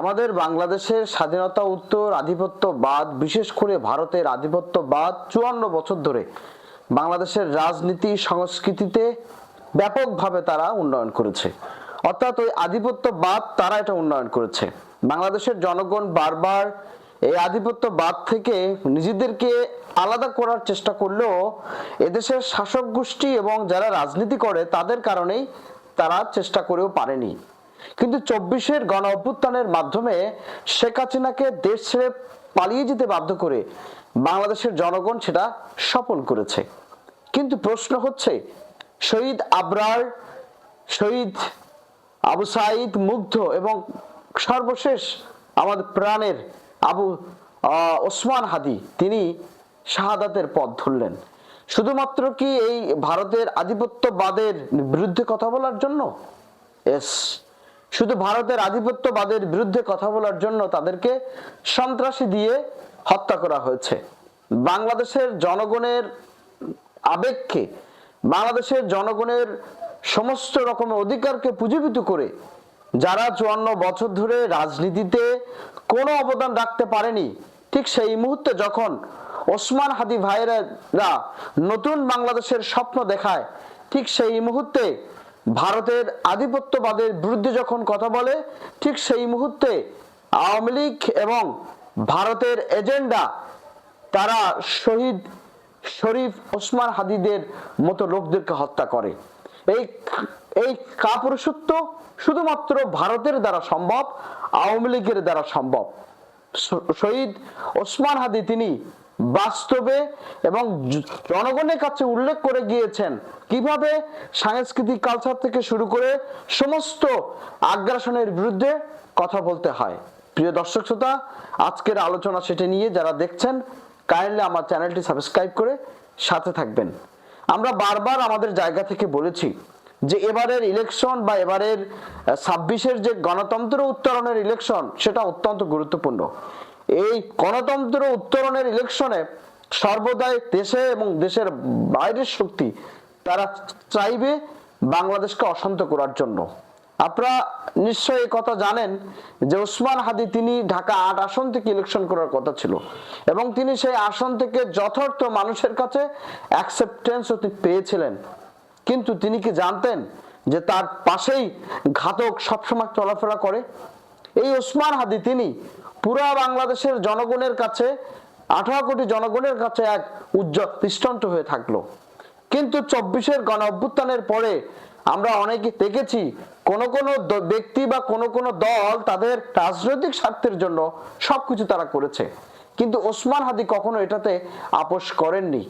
আমাদের বাংলাদেশের স্বাধীনতা, উত্তর, আধিপত্যবাদ, বিশেষ করে ভারতের আধিপত্যবাদ চুয়ান্ন বছর ধরে বাংলাদেশের রাজনীতি সংস্কৃতিতে ব্যাপকভাবে তারা উন্নয়ন করেছে। অর্থাৎ ওই আধিপত্যবাদ তারা এটা উন্নয়ন করেছে। বাংলাদেশের জনগণ বারবার এই আধিপত্যবাদ থেকে নিজেদেরকে আলাদা করার চেষ্টা করলেও এদেশের শাসক গোষ্ঠী এবং যারা রাজনীতি করে তাদের কারণেই তারা চেষ্টা করেও পারেনি। কিন্তু চব্বিশের গণ অভ্যুত্থানের মাধ্যমে শেখ হাসিনাকে দেশ ছেড়ে পালিয়ে যেতে বাধ্য করে বাংলাদেশের জনগণ সেটা সফল করেছে। কিন্তু প্রশ্ন হচ্ছে, শহীদ আবরার, শহীদ আবু সাইদ মুগ্ধ এবং সর্বশেষ আমাদের প্রাণের আবু ওসমান হাদি, তিনি শাহাদাতের পথ ধরলেন। শুধুমাত্র কি এই ভারতের আধিপত্যবাদের বিরুদ্ধে কথা বলার জন্য? এস শুধু ভারতের আধিপত্যবাদের বিরুদ্ধে কথা বলার জন্য তাদেরকে সন্ত্রাসী দিয়ে হত্যা করা হয়েছে। বাংলাদেশের জনগণের আবেগকে, বাংলাদেশের জনগণের সমস্ত রকমের অধিকারকে পুঁজিভূত করে যারা চুয়ান্ন বছর ধরে রাজনীতিতে কোনো অবদান রাখতে পারেনি, ঠিক সেই মুহূর্তে যখন ওসমান হাদি ভাইরা নতুন বাংলাদেশের স্বপ্ন দেখায়, ঠিক সেই মুহূর্তে ভারতের আধিপত্যবাদের বিরুদ্ধে যখন কথা বলে, ঠিক সেই মুহূর্তে আওয়ামী লীগ এবং ভারতের এজেন্ডা, তারা শহীদ শরীফ ওসমান হাদিদের মতো লোকদেরকে হত্যা করে। এই এই কাপুরুষত্ব শুধুমাত্র ভারতের দ্বারা সম্ভব, আওয়ামী লীগের দ্বারা সম্ভব। শহীদ ওসমান হাদি তিনি বাস্তবে এবং জনগণের কাছে উল্লেখ করে গিয়েছেন কীভাবে সাংস্কৃতিক কালচার থেকে শুরু করে সমস্ত আগ্রাসনের বিরুদ্ধে কথা বলতে হয়। প্রিয় দর্শক শ্রোতা, আজকের আলোচনা সেটি নিয়ে যারা দেখছেন, কাইন্ডলি আমার চ্যানেলটি সাবস্ক্রাইব করে সাথে থাকবেন। আমরা বারবার আমাদের জায়গা থেকে বলেছি যে এবারের ইলেকশন বা এবারের ছাব্বিশের যে গণতন্ত্র উত্তরণের ইলেকশন সেটা অত্যন্ত গুরুত্বপূর্ণ। এই গণতন্ত্র উত্তরণের ইলেকশনে সর্বদাই দেশে এবং দেশের বাইরের শক্তি তারা চাইবে বাংলাদেশকে অশান্ত করার জন্য। আপনারা নিশ্চয়ই কথা জানেন যে ওসমান হাদি তিনি ঢাকা আট আসন থেকে ইলেকশন করার কথা ছিল এবং তিনি সেই আসন থেকে যথার্থ মানুষের কাছে অ্যাকসেপ্টেন্স পেয়েছিলেন। কিন্তু তিনি কি জানতেন যে তার পাশেই ঘাতক সবসময় চলাফেরা করে? এই ওসমান হাদি তিনি পুরা বাংলাদেশের জনগণের কাছে, আঠারো কোটি জনগণের কাছে এক উজ্জ্বল দৃষ্টান্ত হয়ে থাকল। কিন্তু চব্বিশের গণ অভ্যুত্থানের পরে আমরা অনেকে দেখেছি, কোন কোন ব্যক্তি বা কোন কোন দল তাদের রাজনৈতিক স্বার্থের জন্য সবকিছু তারা করেছে। কিন্তু ওসমান হাদি কখনো এটাতে আপোষ করেননি।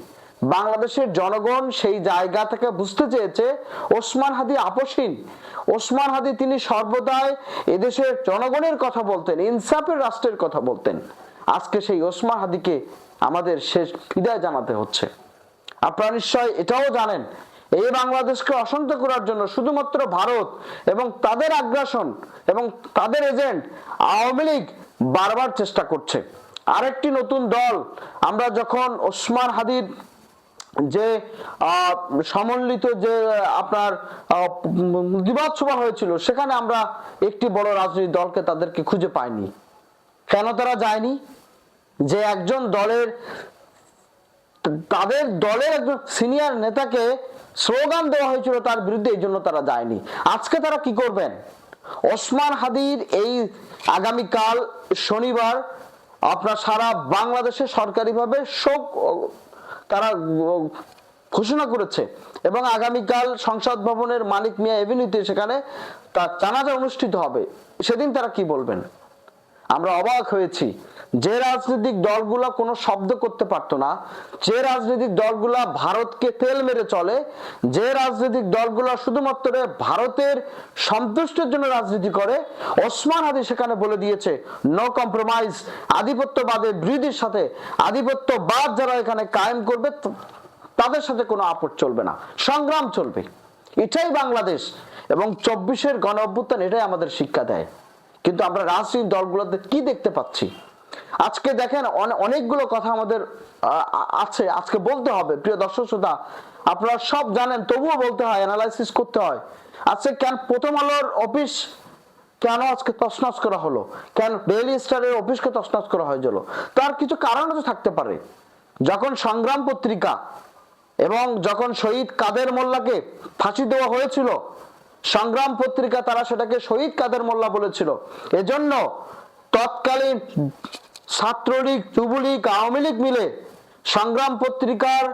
বাংলাদেশের জনগণ সেই জায়গা থেকে বুঝতে চেয়েছে, ওসমান হাদি আপোষহীন ওসমান হাদি তিনি সর্বদাই এদেশের জনগণের কথা বলতেন, ইনসাফের রাষ্ট্রের কথা বলতেন। আজকে সেই ওসমান হাদিকে আমাদের শেষ বিদায় জানাতে হচ্ছে। আপনারা নিশ্চয় এটাও জানেন, এই বাংলাদেশকে অশান্ত করার জন্য শুধুমাত্র ভারত এবং তাদের আগ্রাসন এবং তাদের এজেন্ট আওয়ামী লীগ বারবার চেষ্টা করছে। আরেকটি নতুন দল, আমরা যখন ওসমান হাদির যে সমন্বিত যে আপনার দিবাদ সভা হয়েছিল, সেখানে আমরা একটি বড় রাজনৈতিক দলকে তাদেরকে খুঁজে পাইনি। কেন তারা যায়নি? যে একজন দলের, তাদের দলের একজন সিনিয়র নেতাকে স্লোগান দেওয়া হয়েছিল তার বিরুদ্ধে, এই জন্য তারা যায়নি। আজকে তারা কি করবেন? ওসমান হাদির এই আগামীকাল শনিবার আপনার সারা বাংলাদেশে সরকারিভাবে শোক তারা ঘোষণা করেছে। এবং আগামীকাল সংসদ ভবনের মানিক মিয়া এভিনিউতে সেখানে তার জানাজা অনুষ্ঠিত হবে। সেদিন তারা কি বলবেন? আমরা অবাক হয়েছি। যে রাজনৈতিক দলগুলা কোনো শব্দ করতে পারতো না, যে রাজনৈতিক দলগুলা ভারতকে তেল মেরে চলে, যে রাজনৈতিক দলগুলা শুধুমাত্র ভারতের সন্তুষ্টের জন্য রাজনীতি করে, ওসমান হাদি সেখানে বলে দিয়েছে নো কম্প্রোমাইজ আধিপত্যবাদের বিরোধীর সাথে আধিপত্যবাদ যারা এখানে কায়েম করবে তাদের সাথে কোনো আপদ চলবে না, সংগ্রাম চলবে। এটাই বাংলাদেশ এবং চব্বিশের গণ অভ্যুত্থান এটাই আমাদের শিক্ষা দেয়। কিন্তু আমরা রাজনৈতিক দলগুলোতে কি দেখতে পাচ্ছি? আজকে দেখেন অনেকগুলো কথা আমাদের আছে, আজকে বলতে হবে। প্রিয় দর্শক শ্রোতা, আপনারা সব জানেন, তবুও বলতে হয় অ্যানালাইসিস করতে হয়। আজকে কেন প্রথম আলোর অফিস কেন আজকে তছনছ করা হলো? কেন ডেইলি স্টারের অফিসকে তছনছ করা হয়েছিল? তার কিছু কারণ তো থাকতে পারে। যখন সংগ্রাম পত্রিকা এবং যখন শহীদ কাদের মোল্লাকে ফাঁসি দেওয়া হয়েছিল সংগ্রাম পত্রিকা তারা সেটাকে শহীদ কাদের মোল্লা বলেছিল। এজন্য তৎকালীন ছাত্রলীগ, যুবলীগ, আওয়ামী লীগ মিলে সংগ্রাম পত্রিকার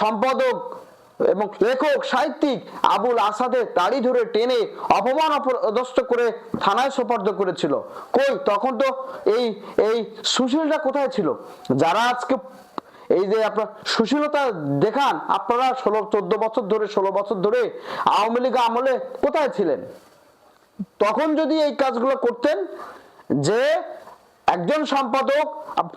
সম্পাদক এবং লেখক, সাহিত্যিক আবুল আসাদের দাড়ি ধরে টেনে অপমান অপদস্থ করে থানায় সোপার্দ করেছিল। কই, তখন তো এই এই সুশীলরা কোথায় ছিল? যারা আজকে এই যে আপনার সুশীলতা দেখান, আপনারা ষোলো, চোদ্দ বছর ধরে, ষোলো বছর ধরে আওয়ামী লীগ আমলে কোথায় ছিলেন? তখন যদি এই কাজগুলো করতেন, যে একজন সম্পাদক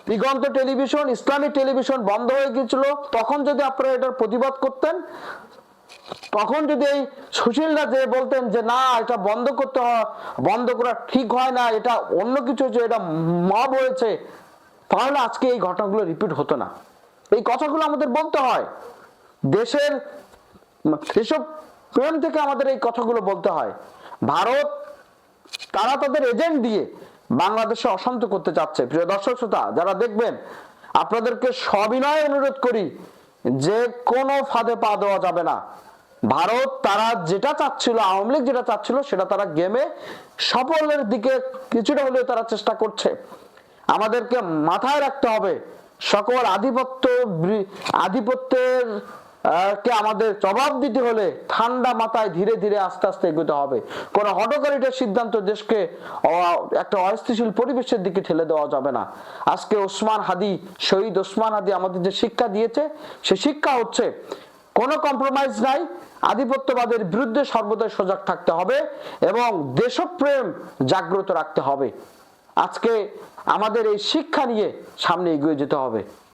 দিগন্ত টেলিভিশন, ইসলামী টেলিভিশন বন্ধ হয়ে গিয়েছিল, তখন যদি আপনারা এটার প্রতিবাদ করতেন, তখন যদি এই সুশীলরা যে বলতেন যে, না, এটা বন্ধ করতে বন্ধ করা ঠিক হয় না, এটা অন্য কিছু হয়েছে, এটা মব হয়েছে, তাহলে আজকে এই ঘটনাগুলো রিপিট হতো না। এই কথাগুলো আমাদের বলতে হয়। দেশের এসব প্রেম থেকে আমাদের এই কথাগুলো বলতে হয়, ভারত তারা তাদের এজেন্ট দিয়ে বাংলাদেশে অশান্ত করতে চাচ্ছে। প্রিয় দর্শক শ্রোতা, যারা দেখবেন, আপনাদেরকে সবিনয় অনুরোধ করি, যে কোনো ফাঁদে পা দেওয়া যাবে না। ভারত তারা যেটা চাচ্ছিল, আওয়ামী লীগ যেটা চাচ্ছিল, সেটা তারা গেমে সফলের দিকে কিছুটা হলেও তারা চেষ্টা করছে। আমাদেরকে মাথায় রাখতে হবে সকল আধিপত্য আধিপত্যের কে আমাদের জবাব দিতে হলে ঠান্ডা মাথায় ধীরে ধীরে আস্তে আস্তে এগোতে হবে। কোন হটকারিতার সিদ্ধান্ত দেশকে একটা অস্থিতিশীল পরিবেশের দিকে ঠেলে দেওয়া যাবে না। আজকে ওসমান হাদি, শহীদ ওসমান হাদি আমাদের যে শিক্ষা দিয়েছে, সে শিক্ষা হচ্ছে কোনো কম্প্রোমাইজ নাই, আধিপত্যবাদের বিরুদ্ধে সর্বদাই সজাগ থাকতে হবে এবং দেশপ্রেম জাগ্রত রাখতে হবে। আজকে আমাদের এই শিক্ষা নিয়ে সামনে এগিয়ে যেতে হবে।